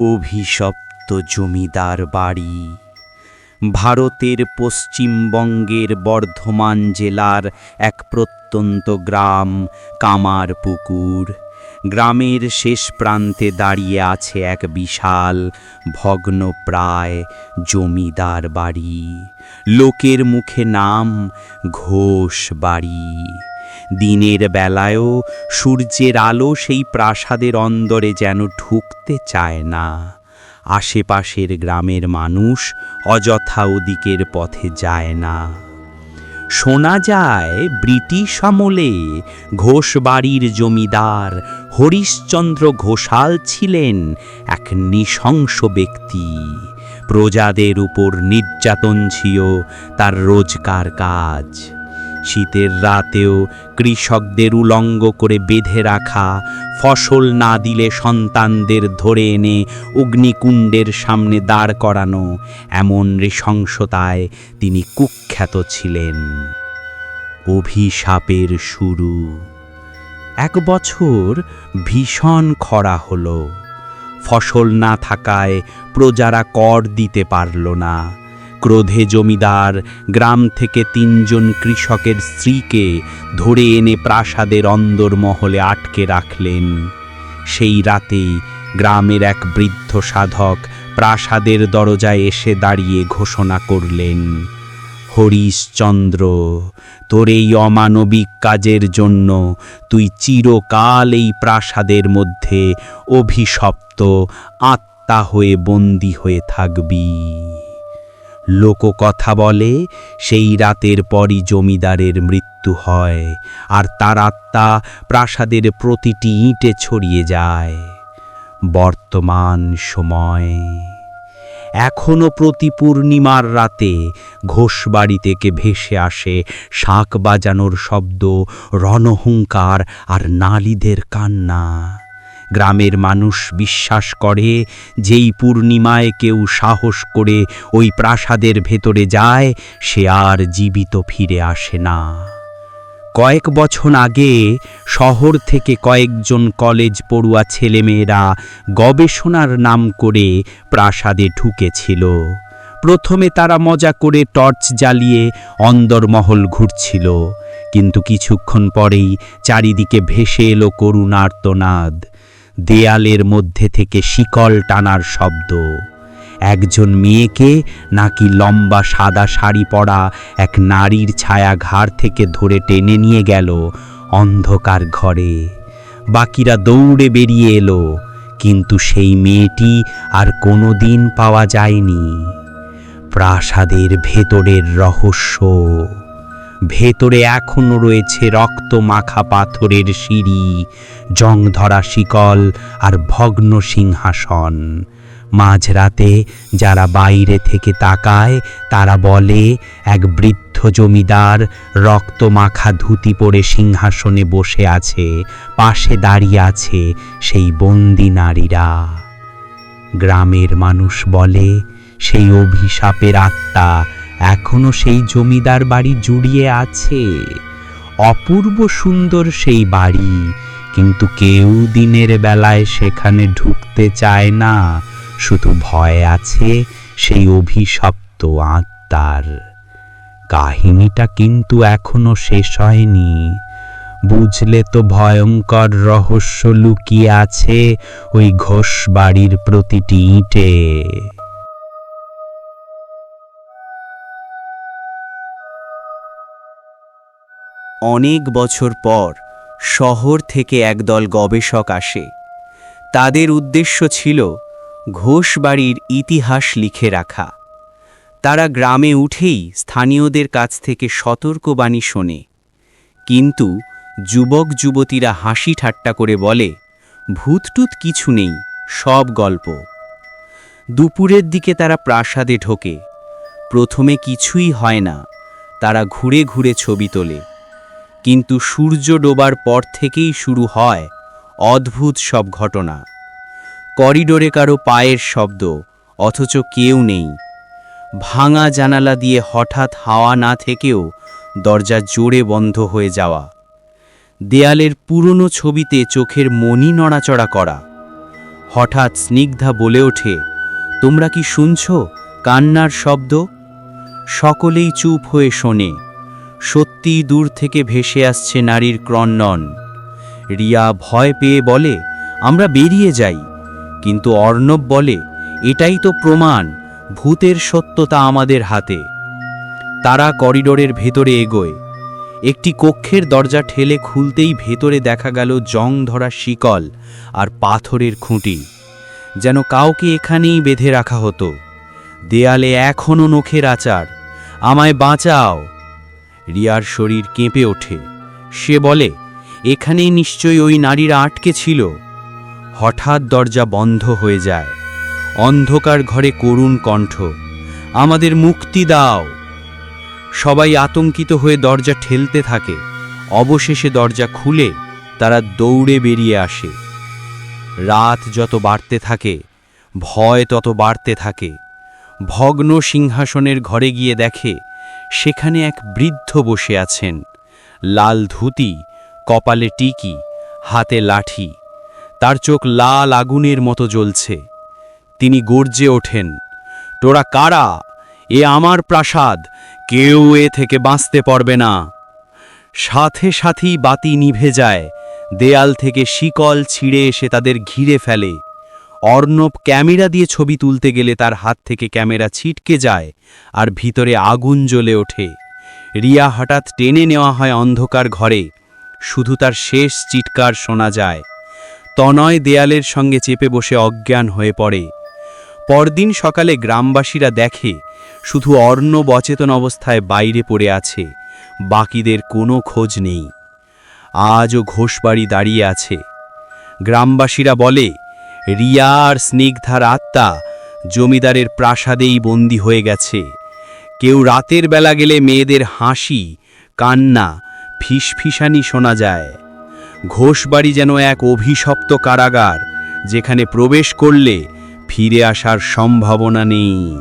অভিশপ্ত জমিদার বাড়ি। ভারতের পশ্চিমবঙ্গের বর্ধমান জেলার এক প্রত্যন্ত গ্রাম কামারপুকুর। গ্রামের শেষ প্রান্তে দাঁড়িয়ে আছে এক বিশাল, ভগ্নপ্রায় জমিদার বাড়ি। লোকের মুখে নাম ঘোষ বাড়ি। দিনের বেলায়ও সূর্যের আলো সেই প্রাসাদের অন্দরে যেন ঢুকতে চায় না। আশেপাশের গ্রামের মানুষ অযথা ওদিকের পথে যায় না। শোনা যায়, ব্রিটিশ আমলে ঘোষবাড়ির জমিদার হরিশ্চন্দ্র ঘোষাল ছিলেন এক নৃশংস ব্যক্তি। প্রজাদের উপর নির্যাতন ছিল তার রোজকার কাজ। শীতের রাতেও কৃষকদের উলঙ্গ করে বেঁধে রাখা, ফসল না দিলে সন্তানদের ধরে এনে অগ্নিকুণ্ডের সামনে দাঁড় করানো, এমন নৃশংসতায় তিনি কুখ্যাত ছিলেন। অভিশাপের শুরু। এক বছর ভীষণ খরা হলো। ফসল না থাকায় প্রজারা কর দিতে পারল না। ক্রোধে জমিদার, গ্রাম থেকে তিনজন কৃষকের স্ত্রীকে ধরে এনে প্রাসাদের অন্দরমহলে আটকে রাখলেন। সেই রাতেই গ্রামের এক বৃদ্ধ সাধক প্রাসাদের দরজায় এসে দাঁড়িয়ে ঘোষণা করলেন, হরিশচন্দ্র, তোর এই অমানবিক কাজের জন্য তুই চিরকাল এই প্রাসাদের মধ্যে অভিশপ্ত, আত্মা হয়ে বন্দী হয়ে থাকবি। লোককথা বলে, সেই রাতের পরই জমিদারের মৃত্যু হয়, আর তার আত্মা প্রাসাদের প্রতিটি ইঁটে ছড়িয়ে যায়। বর্তমান সময়। এখনও প্রতি পূর্ণিমার রাতে ঘোষবাড়ি থেকে ভেসে আসে, শাঁখ বাজানোর শব্দ, রণহুঙ্কার আর নালীদের কান্না। গ্রামের মানুষ বিশ্বাস করে, যেই পূর্ণিমায় কেউ সাহস করে ওই প্রাসাদের ভেতরে যায়, সে আর জীবিত ফিরে আসে না। কয়েক বছর আগে শহর থেকে কয়েকজন কলেজ পড়ুয়া ছেলেমেয়েরা গবেষণার নাম করে প্রাসাদে ঢুকেছিল। প্রথমে তারা মজা করে টর্চ জ্বালিয়ে অন্দরমহল ঘুরছিল, কিন্তু কিছুক্ষণ পরেই চারিদিকে ভেসে এলো করুণার্তনাদ। দেয়ালের মধ্যে থেকে শিকল টানার শব্দ। একজন মেয়েকে নাকি লম্বা সাদা শাড়ি পরা এক নারীর ছায়া ঘাড় থেকে ধরে টেনে নিয়ে গেল অন্ধকার ঘরে। বাকিরা দৌড়ে বেরিয়ে এলো, কিন্তু সেই মেয়েটি আর কোনো দিন পাওয়া যায়নি। প্রাসাদের ভেতরের রহস্য। ভেতরে এখনও রয়েছে রক্ত মাখা পাথরের সিঁড়ি জং ধরা শিকল আর ভগ্ন সিংহাসন। মাঝরাতে যারা বাইরে থেকে তাকায়, তারা বলে, এক বৃদ্ধ জমিদার রক্ত মাখা ধুতি পরে সিংহাসনে বসে আছে, পাশে দাঁড়িয়ে আছে সেই বন্দি নারীরা। গ্রামের মানুষ বলে, সেই অভিশাপের আত্মা এখনও সেই জমিদার বাড়ি জুড়িয়ে আছে। অপূর্ব সুন্দর সেই বাড়ি, কিন্তু কেউ দিনের বেলায় সেখানে ঢুকতে চায় না। শুধু ভয় আছে সেই অভিশপ্ত আত্মার। কাহিনীটা কিন্তু এখনও শেষ হয়নি। বুঝলে তো ভয়ঙ্কর রহস্য লুকিয়ে আছে ওই ঘোষ বাড়ির প্রতিটি ইঁটে। অনেক বছর পর শহর থেকে একদল গবেষক আসে। তাদের উদ্দেশ্য ছিল ঘোষবাড়ির ইতিহাস লিখে রাখা। তারা গ্রামে উঠেই স্থানীয়দের কাছ থেকে সতর্কবাণী শোনে। কিন্তু যুবক যুবতীরা হাসি ঠাট্টা করে বলে, ভূতটুত কিছু নেই, সব গল্প। দুপুরের দিকে তারা প্রাসাদে ঢোকে। প্রথমে কিছুই হয় না, তারা ঘুরে ঘুরে ছবি তোলে। কিন্তু সূর্য ডোবার পর থেকেই শুরু হয় অদ্ভুত সব ঘটনা। করিডোরে কারও পায়ের শব্দ, অথচ কেউ নেই। ভাঙা জানালা দিয়ে হঠাৎ হাওয়া না থেকেও দরজা জোরে বন্ধ হয়ে যাওয়া। দেয়ালের পুরনো ছবিতে চোখের মনি নড়াচড়া করা। হঠাৎ স্নিগ্ধা বলে ওঠে, তোমরা কি শুনছ কান্নার শব্দ? সকলেই চুপ হয়ে শোনে। সত্যি দূর থেকে ভেসে আসছে নারীর ক্রন্দন। রিয়া ভয় পেয়ে বলে, আমরা বেরিয়ে যাই। কিন্তু অর্ণব বলে, এটাই তো প্রমাণ, ভূতের সত্যতা আমাদের হাতে। তারা করিডোরের ভেতরে এগোয়। একটি কক্ষের দরজা ঠেলে খুলতেই ভেতরে দেখা গেল জং ধরা শিকল আর পাথরের খুঁটি। যেন কাউকে এখানেই বেঁধে রাখা হতো। দেয়ালে এখনও নখের আচার। আমায় বাঁচাও। রিয়ার শরীর কেঁপে ওঠে। সে বলে, এখানেই নিশ্চয়ই ওই নারীরা আটকে ছিল। হঠাৎ দরজা বন্ধ হয়ে যায়। অন্ধকার ঘরে করুণ কণ্ঠ, আমাদের মুক্তি দাও। সবাই আতঙ্কিত হয়ে দরজা ঠেলতে থাকে। অবশেষে দরজা খুলে তারা দৌড়ে বেরিয়ে আসে। রাত যত বাড়তে থাকে, ভয় তত বাড়তে থাকে। ভগ্ন সিংহাসনের ঘরে গিয়ে দেখে সেখানে এক বৃদ্ধ বসে আছেন। লাল ধুতি, কপালে টিকি, হাতে লাঠি। তার চোখ লাল আগুনের মতো জ্বলছে। তিনি গর্জে ওঠেন, তোরা কারা? এ আমার প্রাসাদ। কেউ এ থেকে বাঁচতে পারবে না। সাথে সাথেই বাতি নিভে যায়, দেয়াল থেকে শিকল ছিঁড়ে এসে তাদের ঘিরে ফেলে। অর্ণব ক্যামেরা দিয়ে ছবি তুলতে গেলে তার হাত থেকে ক্যামেরা ছিটকে যায় আর ভিতরে আগুন জ্বলে ওঠে। রিয়া হঠাৎ টেনে নেওয়া হয় অন্ধকার ঘরে। শুধু তার শেষ চিৎকার শোনা যায়। তনয় দেয়ালের সঙ্গে চেপে বসে অজ্ঞান হয়ে পড়ে। পরদিন সকালে গ্রামবাসীরা দেখে, শুধু অর্ণব অচেতন অবস্থায় বাইরে পড়ে আছে, বাকিদের কোনো খোঁজ নেই। আজও ঘোষবাড়ি দাঁড়িয়ে আছে। গ্রামবাসীরা বলে রিয়া আর স্নিগ্ধার আত্মা জমিদারের প্রাসাদেই বন্দি হয়ে গেছে। কেউ রাতের বেলা গেলে মেয়েদের হাসি, কান্না, ফিসফিসানি শোনা যায়। ঘোষবাড়ি যেন এক অভিশপ্ত কারাগার, যেখানে প্রবেশ করলে ফিরে আসার সম্ভাবনা নেই।